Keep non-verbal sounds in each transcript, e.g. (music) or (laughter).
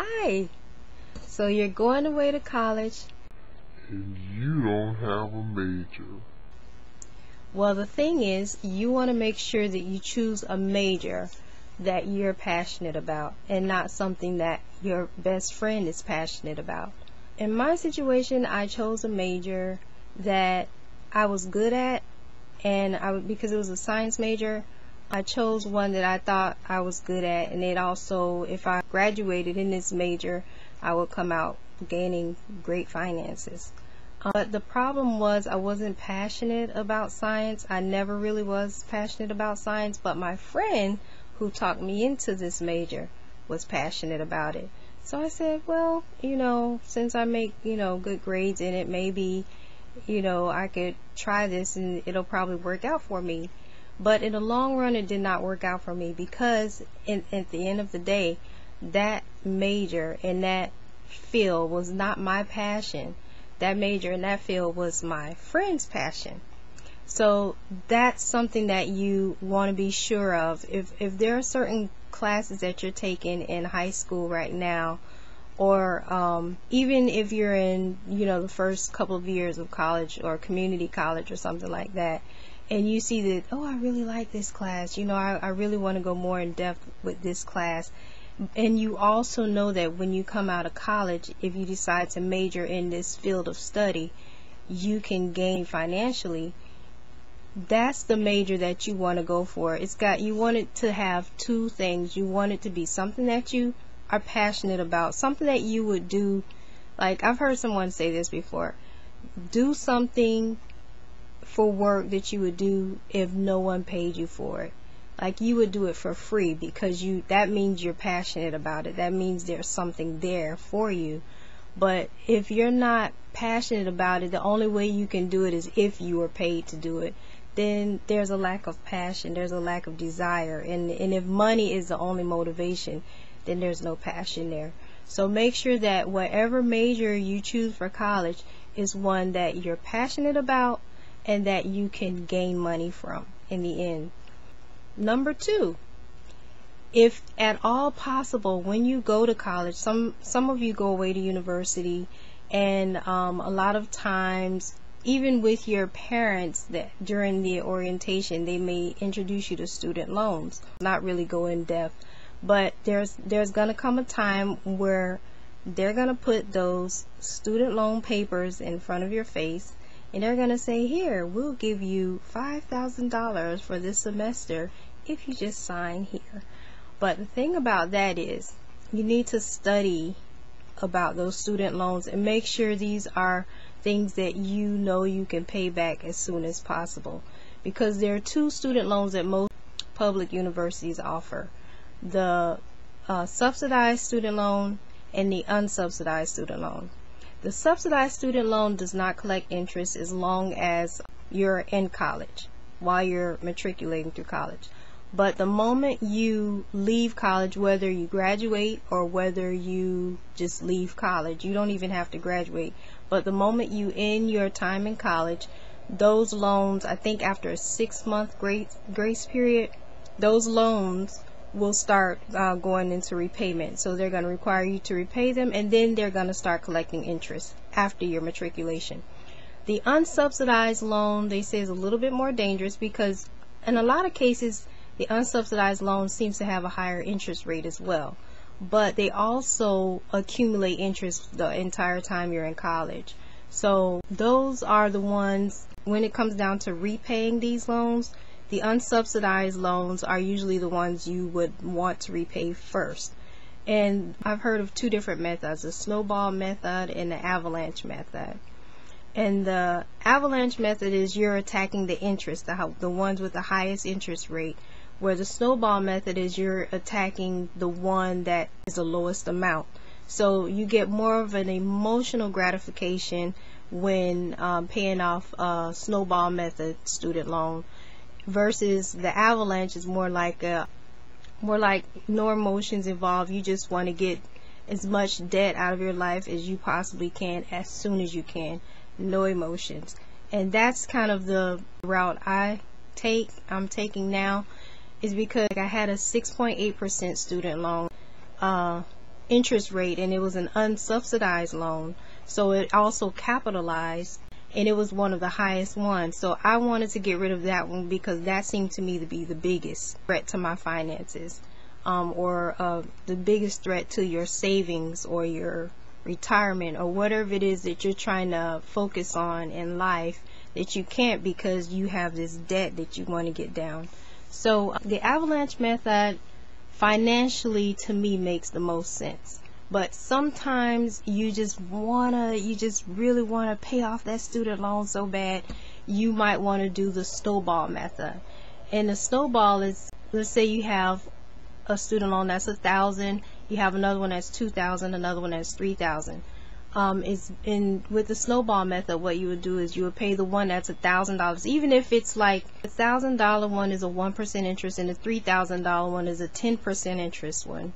Hi. So you're going away to college. And you don't have a major. Well, the thing is, you want to make sure that you choose a major that you're passionate about and not something that your best friend is passionate about. In my situation, I chose a major that I was good at and I because it was a science major, I chose one that I thought I was good at and it also if I graduated in this major, I would come out gaining great finances. Uh, but the problem was I wasn't passionate about science. I never really was passionate about science, but my friend who talked me into this major was passionate about it. So I said, well, you know, since I make, you know, good grades in it, maybe, you know, I could try this and it'll probably work out for me. But in the long run, it did not work out for me because in, at the end of the day, that major and that field was not my passion that major in that field was my friend's passion. So that's something that you want to be sure of. If if there are certain classes that you're taking in high school right now, or um, even if you're in you know the first couple of years of college or community college or something like that, and you see that oh I really like this class, you know I, I really want to go more in depth with this class, and you also know that when you come out of college, if you decide to major in this field of study, you can gain financially. That's the major that you want to go for. It's got you want it to have two things. You want it to be something that you are passionate about, something that you would do. Like I've heard someone say this before. Do something for work that you would do if no one paid you for it. Like you would do it for free because you that means you're passionate about it. That means there's something there for you. But if you're not passionate about it the only way you can do it is if you are paid to do it. Then there's a lack of passion. There's a lack of desire. And and if money is the only motivation then there's no passion there. So make sure that whatever major you choose for college is one that you're passionate about and that you can gain money from in the end Number two, if at all possible, when you go to college, some some of you go away to university, and um, a lot of times, even with your parents, that during the orientation, they may introduce you to student loans. Not really go in depth, but there's there's gonna come a time where they're gonna put those student loan papers in front of your face and they're going to say, Here, we'll give you $5,000 for this semester if you just sign here. But the thing about that is, you need to study about those student loans and make sure these are things that you know you can pay back as soon as possible. Because there are two student loans that most public universities offer the uh, subsidized student loan and the unsubsidized student loan. The subsidized student loan does not collect interest as long as you're in college, while you're matriculating through college. But the moment you leave college, whether you graduate or whether you just leave college, you don't even have to graduate. But the moment you end your time in college, those loans, I think after a six month grace, grace period, those loans will start uh, going into repayment. So they're going to require you to repay them and then they're going to start collecting interest after your matriculation. The unsubsidized loan, they say, is a little bit more dangerous because in a lot of cases, the unsubsidized loan seems to have a higher interest rate as well. But they also accumulate interest the entire time you're in college. So those are the ones, when it comes down to repaying these loans, the unsubsidized loans are usually the ones you would want to repay first. And I've heard of two different methods, the snowball method and the avalanche method. And the avalanche method is you're attacking the interest, the, the ones with the highest interest rate, where the snowball method is you're attacking the one that is the lowest amount. So you get more of an emotional gratification when um, paying off a snowball method student loan versus the avalanche is more like a more like no emotions involved. You just want to get as much debt out of your life as you possibly can as soon as you can. No emotions. And that's kind of the route I take, I'm taking now, is because I had a 6.8% student loan. Uh, interest rate and it was an unsubsidized loan. So it also capitalized and it was one of the highest ones. So I wanted to get rid of that one because that seemed to me to be the biggest threat to my finances um, or uh, the biggest threat to your savings or your retirement or whatever it is that you're trying to focus on in life that you can't because you have this debt that you want to get down. So the avalanche method financially to me makes the most sense. But sometimes you just wanna, you just really wanna pay off that student loan so bad, you might wanna do the snowball method. And the snowball is, let's say you have a student loan that's a thousand, you have another one that's two thousand, another one that's three thousand. Um, is in with the snowball method, what you would do is you would pay the one that's a thousand dollars, even if it's like a thousand dollar one is a one percent interest and the three thousand dollar one is a ten percent interest one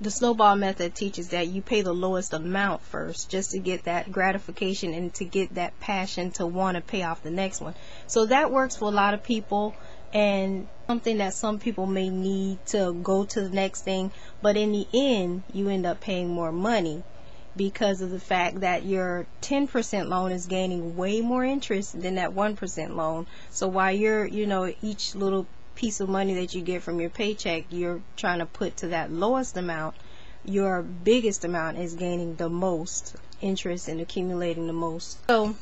the snowball method teaches that you pay the lowest amount first just to get that gratification and to get that passion to want to pay off the next one. So that works for a lot of people and something that some people may need to go to the next thing, but in the end, you end up paying more money because of the fact that your 10% loan is gaining way more interest than that 1% loan. So while you're, you know, each little piece of money that you get from your paycheck, you're trying to put to that lowest amount, your biggest amount is gaining the most interest and accumulating the most. So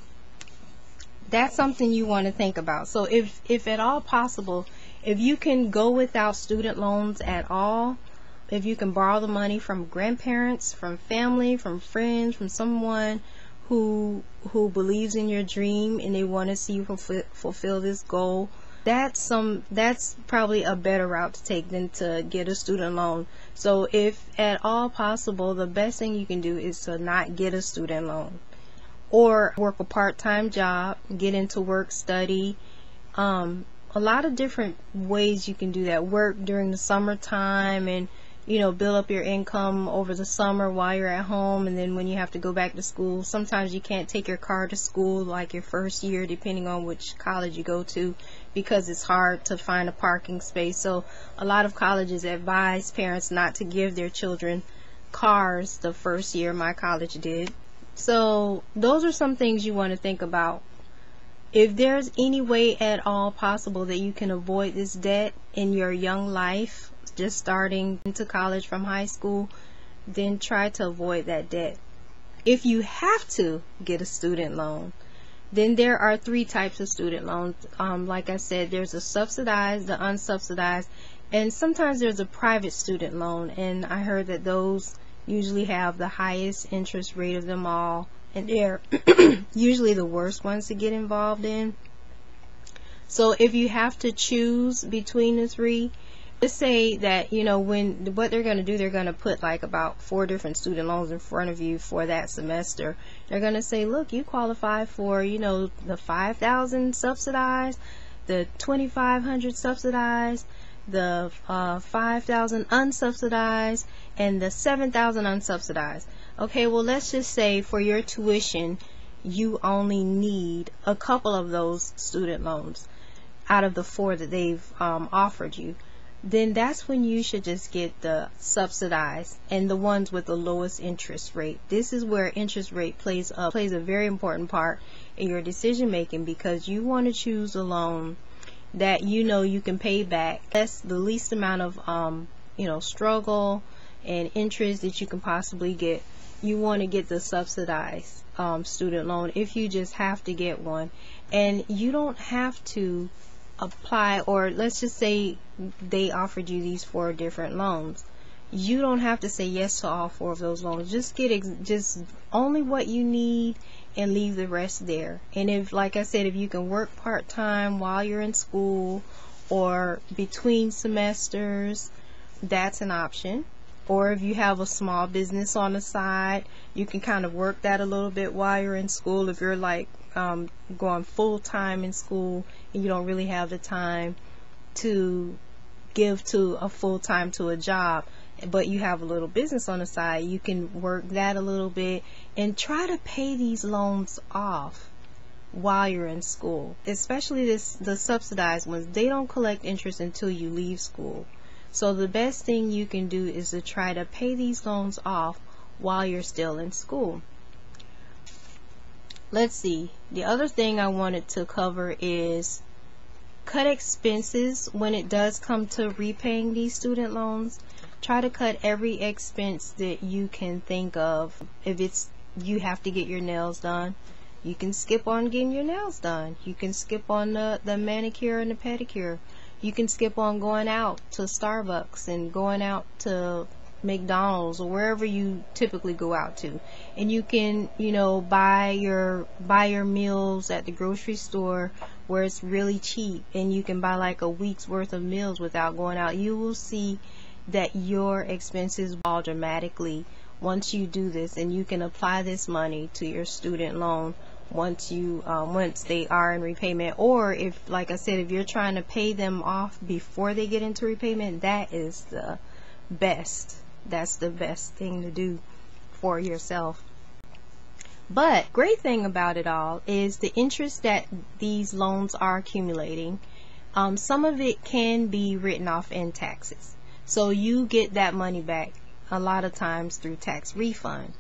that's something you want to think about. So if if at all possible, if you can go without student loans at all, if you can borrow the money from grandparents, from family, from friends, from someone who who believes in your dream and they want to see you fulfill, fulfill this goal that's some that's probably a better route to take than to get a student loan. So if at all possible, the best thing you can do is to not get a student loan or work a part-time job, get into work study. Um, a lot of different ways you can do that. Work during the summertime and you know, build up your income over the summer while you're at home and then when you have to go back to school, sometimes you can't take your car to school like your first year depending on which college you go to because it's hard to find a parking space. So a lot of colleges advise parents not to give their children cars the first year my college did. So those are some things you want to think about. If there's any way at all possible that you can avoid this debt in your young life, just starting into college from high school, then try to avoid that debt. If you have to get a student loan, then there are three types of student loans. Um, like I said, there's a subsidized, the unsubsidized, and sometimes there's a private student loan. And I heard that those usually have the highest interest rate of them all, and they're (clears throat) usually the worst ones to get involved in. So if you have to choose between the three, let's say that you know when what they're going to do they're going to put like about four different student loans in front of you for that semester. They're going to say look you qualify for you know the 5000 subsidized the 2500 subsidized the uh, 5000 unsubsidized and the 7000 unsubsidized. Okay well let's just say for your tuition you only need a couple of those student loans out of the four that they've um, offered you then that's when you should just get the subsidized and the ones with the lowest interest rate. This is where interest rate plays a plays a very important part in your decision making because you want to choose a loan that you know you can pay back. That's the least amount of um, you know struggle and interest that you can possibly get. You want to get the subsidized um, student loan if you just have to get one, and you don't have to apply or let's just say they offered you these four different loans. You don't have to say yes to all four of those loans. Just get ex- just only what you need and leave the rest there. And if like i said if you can work part-time while you're in school or between semesters that's an option. Or if you have a small business on the side you can kind of work that a little bit while you're in school. If you're like um, going full time in school and you don't really have the time to give to a full time to a job but you have a little business on the side you can work that a little bit and try to pay these loans off while you're in school especially this the subsidized ones they don't collect interest until you leave school So the best thing you can do is to try to pay these loans off while you're still in school. Let's see. The other thing I wanted to cover is cut expenses when it does come to repaying these student loans. Try to cut every expense that you can think of. If it's you have to get your nails done, you can skip on getting your nails done. You can skip on the, the manicure and the pedicure. You can skip on going out to Starbucks and going out to McDonald's or wherever you typically go out to. And you can, you know, buy your buy your meals at the grocery store where it's really cheap and you can buy like a week's worth of meals without going out. You will see that your expenses fall dramatically once you do this and you can apply this money to your student loan once you um, once they are in repayment or if like I said if you're trying to pay them off before they get into repayment that is the best that's the best thing to do for yourself. But great thing about it all is the interest that these loans are accumulating. Um, some of it can be written off in taxes. So you get that money back a lot of times through tax refund.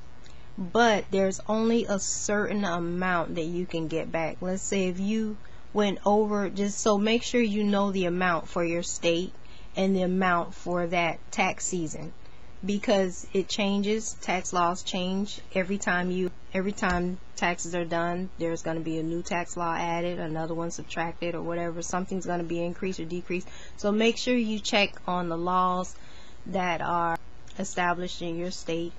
But there's only a certain amount that you can get back. Let's say if you went over, just so make sure you know the amount for your state and the amount for that tax season because it changes. Tax laws change every time you every time taxes are done there's going to be a new tax law added another one subtracted or whatever something's going to be increased or decreased. So make sure you check on the laws that are established in your state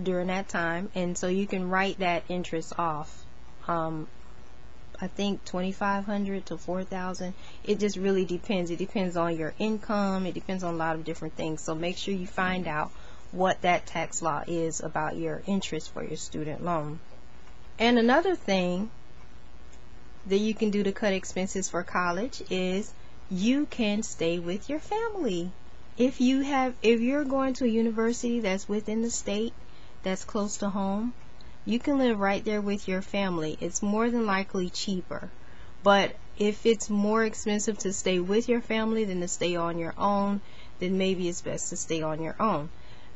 during that time and so you can write that interest off. Um, I think 2500 to 4000 it just really depends. It depends on your income it depends on a lot of different things. So make sure you find out what that tax law is about your interest for your student loan and another thing that you can do to cut expenses for college is you can stay with your family if you have if you're going to a university that's within the state that's close to home, you can live right there with your family. It's more than likely cheaper. But if it's more expensive to stay with your family than to stay on your own, then maybe it's best to stay on your own.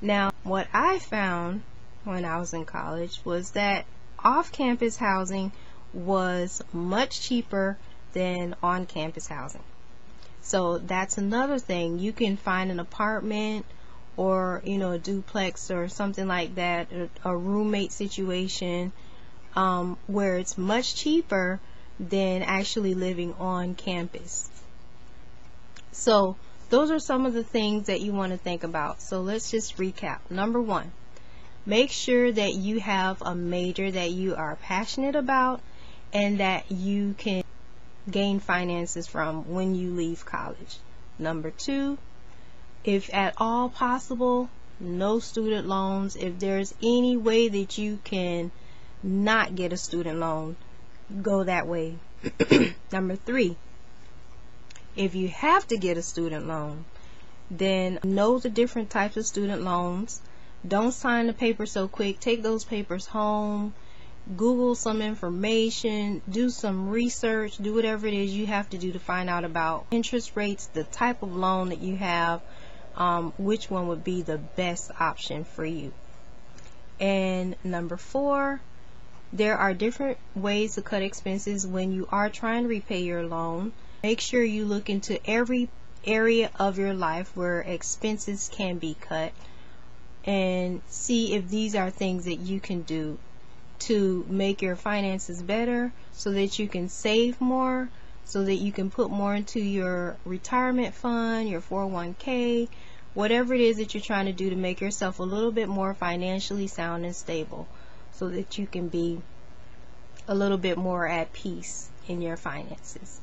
Now, what I found when I was in college was that off campus housing was much cheaper than on campus housing. So that's another thing. You can find an apartment or you know a duplex or something like that a, roommate situation um, where it's much cheaper than actually living on campus so those are some of the things that you want to think about so let's just recap number one make sure that you have a major that you are passionate about and that you can gain finances from when you leave college number two if at all possible, no student loans. If there's any way that you can not get a student loan, go that way. (clears throat) Number three, if you have to get a student loan, then know the different types of student loans. Don't sign the paper so quick. Take those papers home. Google some information, do some research, do whatever it is you have to do to find out about interest rates, the type of loan that you have, um, which one would be the best option for you. And number four, there are different ways to cut expenses when you are trying to repay your loan. Make sure you look into every area of your life where expenses can be cut and see if these are things that you can do to make your finances better so that you can save more so that you can put more into your retirement fund, your 401k, whatever it is that you're trying to do to make yourself a little bit more financially sound and stable so that you can be a little bit more at peace in your finances.